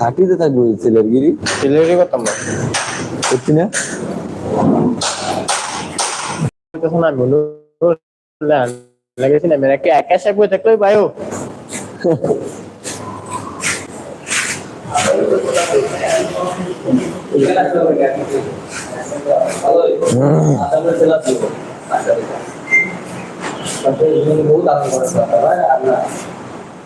চাকরিতে থাকব ছেলের গিরি ডেলিভারি করতাম না করছি না। তখন আমি লাগাইছি না মেরা কি একা সাহেব বই থাকলে ভাইও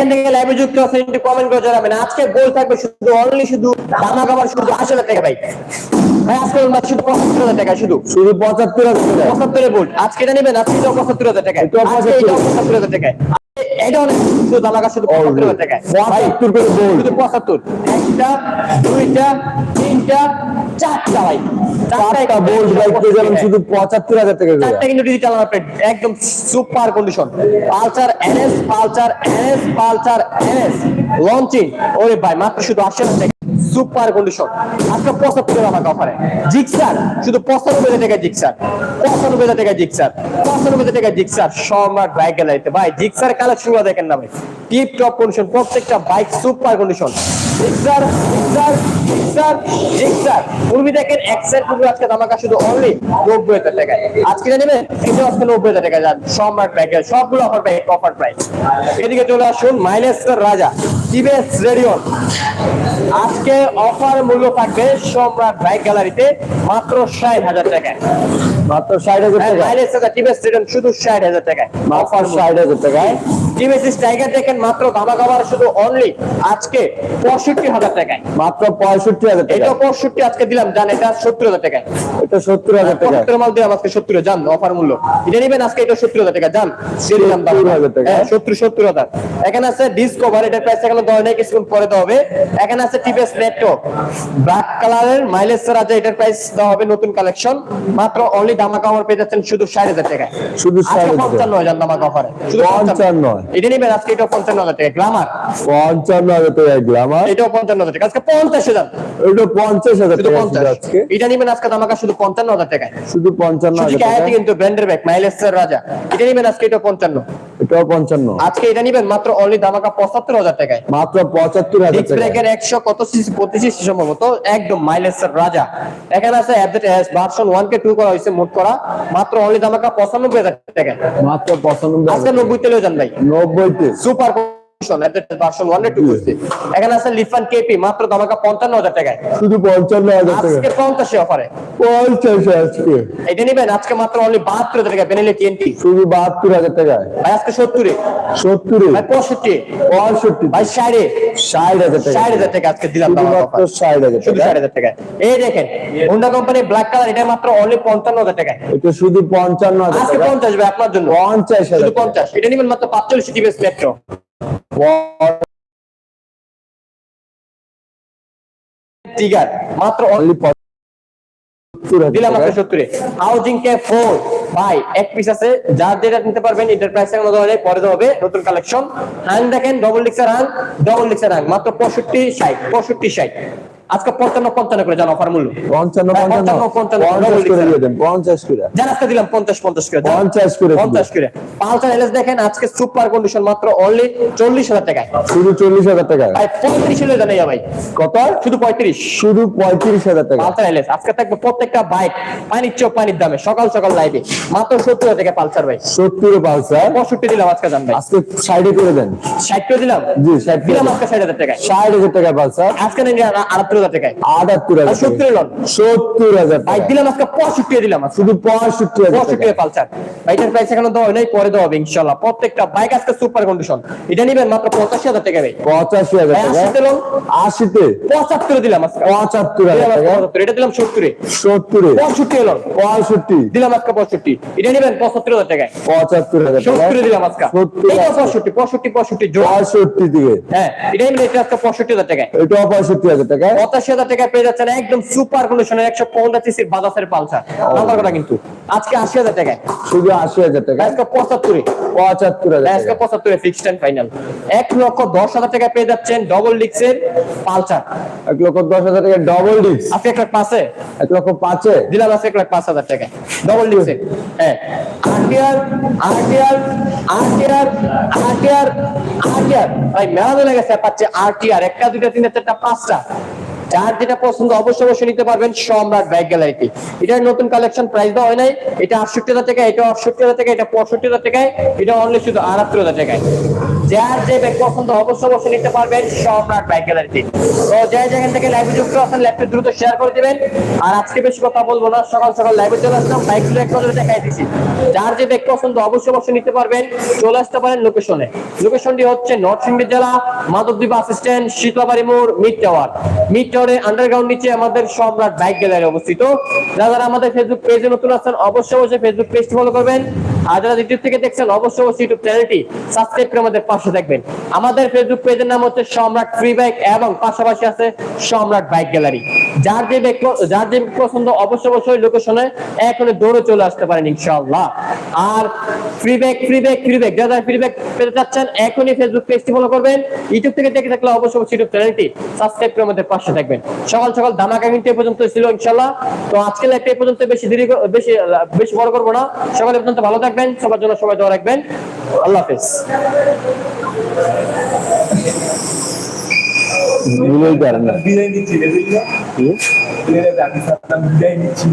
এখান থেকে লাইভে যুক্ত আছেন একটু কমেন্ট করে জানাবেন। আজকে গোল থাকবে শুধু অনলি শুধু দামা খাবার শুধু আশি হাজার টাকা ভাই। ভাই আজকে আমরা শুধু পঁচাত্তর হাজার টাকা শুধু। শুধু পঁচাত্তর হাজার টাকা। পঁচাত্তরে ভোল্ট আজকে এটা নেবেন আজকে এটাও পঁচাত্তর হাজার টাকায়। এটাও পঁচাত্তর হাজার টাকায়। এটা অনেক শুধু শুধু পঁচাত্তর হাজার পঁচাত্তর পঁচাত্তর। একটা দুইটা তিনটা চারটা ভাই। চারটা বোল্ট বাইক পেয়ে যাবেন শুধু পঁচাত্তর হাজার টাকা চারটা কিন্তু ডিজিটাল আপডেট একদম super condition Pulsar NS Pulsar NS Pulsar NS. Launching ওরে ভাই মাত্র শুধু আশি হাজার টাকা। সুপার কন্ডিশন আজকে পঁচাত্তর আমাকে অফারে জিক্সার শুধু পঁচানব্বই হাজার টাকা জিক্সার পঁচানব্বই হাজার টাকা জিক্সার পঁচানব্বই হাজার টাকা জিক্সার সম্রাট বাইক গ্যালারিতে ভাই জিক্সার কালেকশন দেখেন না ভাই। টিপ টপ কন্ডিশন প্রত্যেকটা bike super condition Gixxer Gixxer Gixxer Gixxer পূর্বী দেখেন এক্সেল পূর্বী আজকে আমাকে শুধু অনলি নব্বই হাজার টাকায় আজকে নেবেন এটা আজকে নব্বই হাজার টাকা যান। সম্রাট বাইক সবগুলো অফার বাইক অফার প্রাইস এদিকে চলে আসুন মাইলেজ রাজা টিভিএস রেডিয়ন আজকে অফার মূল্য থাকবে সম্রাট বাইক গ্যালারিতে মাত্র ষাট হাজার টাকায়। মাত্র ষাট হাজার টাকা মাইলেজ রাজা টিভিএস রেডিয়ন শুধু ষাট হাজার টাকায়। মাত্র ষাট হাজার টাকায়? টিভিএস স্ট্রাইকার দেখেন মাত্র দামা শুধু অনলি আজকে পঁয়ষট্টি হাজার টাকায়। মাত্র পঁয়ষট্টি হাজার এটা পঁয়ষট্টি আজকে দিলাম জান এটা সত্তর হাজার টাকায়। এটা সত্তর হাজার টাকা। পঁচাত্তর মাল দিলাম আজকে সত্তর জান অফার মূল্য। এটা নিবেন আজকে এটা সত্তর হাজার টাকা জান দিলাম দাম 70,000 টাকা। হ্যাঁ, সত্তর সত্তর হাজার। এখানে আছে ডিসকভার এটার প্রাইস এখানে দেওয়া নেই কিছুক্ষণ পরে দেওয়া হবে। এখানে আছে টিভিএস নেটও ব্ল্যাক কালারের মাইলেজ স্যার আছে এটার প্রাইস দেওয়া হবে নতুন কালেকশন মাত্র অনলি দামা কভার পেয়ে যাচ্ছেন শুধু ষাট হাজার টাকায়। শুধু 60,000 আজকে পঞ্চান্ন হাজার দামা কভারে শুধু 55 এটা নিবেন আজকে এটা পঞ্চান্ন হাজার টাকা গ্লামার পঞ্চান্ন হাজার টাকা গ্লামার এটাও পঞ্চান্ন হাজার টাকা আজকে পঞ্চাশ হাজার। এটা পঞ্চাশ হাজার টাকা আজকে। এটা নিবেন আজকে আমাকে শুধু পঞ্চান্ন হাজার টাকা শুধু পঞ্চান্ন হাজার টাকা। কিন্তু ব্র্যান্ডের ব্যাগ মাইলেজের রাজা। এটা নিবেন আজকে এটা পঞ্চান্ন। এটাও পঞ্চান্ন। আজকে এটা নিবেন মাত্র অনলি দামাকা পঁচাত্তর হাজার টাকায়। মাত্র পঁচাত্তর হাজার ব্রেকের একশো কত সিসি পঁচিশ সিসি সম্ভবত একদম মাইলেজ রাজা। এখানে আছে ভার্সন ওয়ান কে টু করা হয়েছে মোট করা। মাত্র অনলি দামাকা পঁচানব্বই হাজার টাকায়। মাত্র পঁচানব্বই আজকে নব্বই তেলেও যান ভাই। নব্বই সুপার ভার্সন ওয়ান টু করছে। এখানে আছে লিফান কেপি মাত্র দামাকা পঞ্চান্ন হাজার টাকায়। শুধু পঞ্চান্ন হাজার টাকা। আজকে পঞ্চাশে অফারে পঞ্চাশ আজকে। এটা নিবেন আজকে মাত্র অনলি বাহাত্তর হাজার টাকা বেনেলি টিএনটি শুধু বাহাত্তর হাজার টাকায়। ভাই আজকে সত্তরে। সত্তরে। ভাই পঁয়ষট্টি। পঁয়ষট্টি। ভাই ষাটে। ষাট টাকা। ষাট হাজার টাকা আজকে দিলাম শুধু টাকা। এই দেখেন হোন্ডা কোম্পানি ব্ল্যাক কালার এটা মাত্র অনলি এটা শুধু আজকে টাকা। ভাই আপনার জন্য। পঞ্চাশ শুধু এটা নিবেন মাত্র পাঁচচল্লিশ মেট্রো টিগার মাত্র অনলি দিলাম মাত্র সত্তরে হাউজিং কে ফোর ভাই এক পিস আছে যার যেটা নিতে পারবেন এটার প্রাইস এখন দেওয়া পরে হবে নতুন কালেকশন হ্যাং দেখেন ডবল ডিক্সার হ্যাং ডবল ডিক্সার হ্যাং মাত্র পঁয়ষট্টি ষাট পঁয়ষট্টি ষাট। আজকে পঞ্চান্ন পঞ্চান্ন করে জান অফার মূল্য। পঞ্চান্ন পঞ্চান্ন। পঞ্চান্ন, করে দিয়ে দেন পঞ্চাশ করে। আজকে দিলাম পঞ্চাশ পঞ্চাশ করে পঞ্চাশ করে পঞ্চাশ করে। পালসার এলএস দেখেন আজকে সুপার কন্ডিশন মাত্র অনলি চল্লিশ হাজার টাকায়। শুধু চল্লিশ হাজার টাকায়? ভাই পঁয়ত্রিশ হলে জানাই ভাই। কত? শুধু পঁয়ত্রিশ। শুধু পঁয়ত্রিশ হাজার টাকা। পালসার এলএস আজকে থাকবে প্রত্যেকটা বাইক পানির চোখ পানির দামে সকাল সকাল লাইভে মাত্র সত্তর হাজার টাকা পালসার ভাই। সত্তর পালসার? পঁয়ষট্টি দিলাম আজকে জান ভাই। আজকে সাইডে করে দেন। ষাট করে দিলাম? জি ষাট দিলাম আজকে ষাট হাজার টাকায়। ষাট হাজার টাকা পালসার? আজকে আটাত্তর হাজার টাকায়। আটাত্তর হাজার সত্তর সত্তর হাজার ভাই দিলাম আজকে পঁয়ষট্টি দিলাম শুধু পঁয়ষট্টি পঁয়ষট্টি পালসার। বাইকের প্রাইস এখনও দেওয়া নাই পরে দেওয়া হবে ইনশাল্লাহ প্রত্যেকটা বাইক আজকে সুপার কন্ডিশন এটা নিবেন মাত্র পঁচাশি হাজার টাকা ভাই। পঁচাশি হাজার আশিতে লোন? আশিতে? পঁচাত্তরে দিলাম আজকে। পঁচাত্তর হাজার দিলাম পঁচাত্তর, এটা দিলাম সত্তরে সত্তরে পঁয়ষট্টি লোন। পঁয়ষট্টি। দিলাম আজকে পঁয়ষট্টি। এটা নিবেন পঁচাত্তর হাজার টাকায়। পঁচাত্তর হাজার সত্তরে দিলাম আজকে। এটা পঁয়ষট্টি পঁয়ষট্টি পঁয়ষট্টি পঁয়ষট্টি দিকে। হ্যাঁ এটাই নিবেন এটা আজকে পঁয়ষট্টি হাজার টাকায়। এটাও পঁয়ষট্টি হাজার টাকা পঁচাশি হাজার টাকায় পেয়ে যাচ্ছেন একদম সুপার কন্ডিশনের একশো পঞ্চাশ সিসির বাজাসের পালসার। নাম্বার কথা কিন্তু? আজকে আশি হাজার টাকায়। শুধু আশি হাজার টাকা? আজকে পঁচাত্তরে। পঁচাত্তর হাজার আজকে পঁচাত্তরে ফিক্সড এন্ড ফাইনাল এক লক্ষ দশ হাজার টাকায় পেয়ে যাচ্ছেন ডবল ডিক্সের পালসার। এক লক্ষ দশ হাজার টাকা ডবল ডিস্ক আপনি একটা পাশে এক লক্ষ পাঁচে? দিলাম আছে এক লাখ পাঁচ হাজার টাকায়। ডবল হ্যাঁ। ভাই মেলা পাচ্ছে আরটিআর একটা দুইটা তিনটা চারটা পাঁচটা। যার যেটা পছন্দ অবশ্যই অবশ্যই নিতে পারবেন সম্রাট ব্যাগ গ্যালারিতে এটার নতুন কালেকশন প্রাইস দেওয়া হয় নাই। এটা আটষট্টি হাজার টাকা এটা আটষট্টি হাজার টাকা এটা পঁয়ষট্টি হাজার টাকায়, এটা অনলি শুধু আটাত্তর হাজার টাকায়। যার যে ব্যাগ পছন্দ অবশ্যই অবশ্যই নিতে পারবেন সম্রাট ব্যাগ গ্যালারিতে তো যে যেখান থেকে লাইভে যুক্ত আছেন ল্যাপটপ দ্রুত শেয়ার করে দিবেন। আর আজকে বেশি কথা বলব না, সকাল সকাল লাইভে চলে আসলাম বাইকগুলো এক নজরে দেখাই দিছি। যার যে ব্যাগ পছন্দ অবশ্যই অবশ্যই নিতে পারবেন। চলে আসতে পারেন লোকেশনে লোকেশনটি হচ্ছে নরসিংদী জেলা, মাধবদ্বীপ বাস স্ট্যান্ড শীতলাবাড়ি মোড় মিড টাওয়ার মিড টাওয়ারে আন্ডারগ্রাউন্ড নিচে আমাদের সম্রাট বাইক গ্যালারি অবস্থিত। যারা যারা আমাদের ফেসবুক পেজে নতুন আছেন, অবশ্যই অবশ্যই ফেসবুক পেজটি ফলো করবেন। আর যারা ইউটিউব থেকে দেখছেন, অবশ্যই অবশ্যই ইউটিউব চ্যানেলটি সাবস্ক্রাইব করে আমাদের পাশে থাকবেন। আমাদের ফেসবুক পেজের নাম হচ্ছে সম্রাট ফ্রি বাইক এবং পাশাপাশি আছে সম্রাট বাইক গ্যালারি। যার যে যার যে পছন্দ, অবশ্যই অবশ্যই লোকেশনে এখনই দৌড়ে চলে আসতে পারেন ইনশাআল্লাহ। আর free bag free bag free bag যারা ফ্রি ব্যাক পেতে চাচ্ছেন, এখনই ফেসবুক পেজটি ফলো করবেন। ইউটিউব থেকে দেখে থাকলে অবশ্যই ইউটিউব চ্যানেলটি সাবস্ক্রাইব করে আমাদের পাশে থাকবেন। সকাল সকাল ধামাকা কিন্তু এ পর্যন্ত ছিল ইনশাল্লাহ তো আজকে লাইভটা এই পর্যন্ত বেশি দেরি বেশি বেশি বড় করব না। সকালে পর্যন্ত ভালো থাকবেন সবার জন্য সবাই দোয়া রাখবেন। আল্লাহ হাফেজ। নিচ্ছি।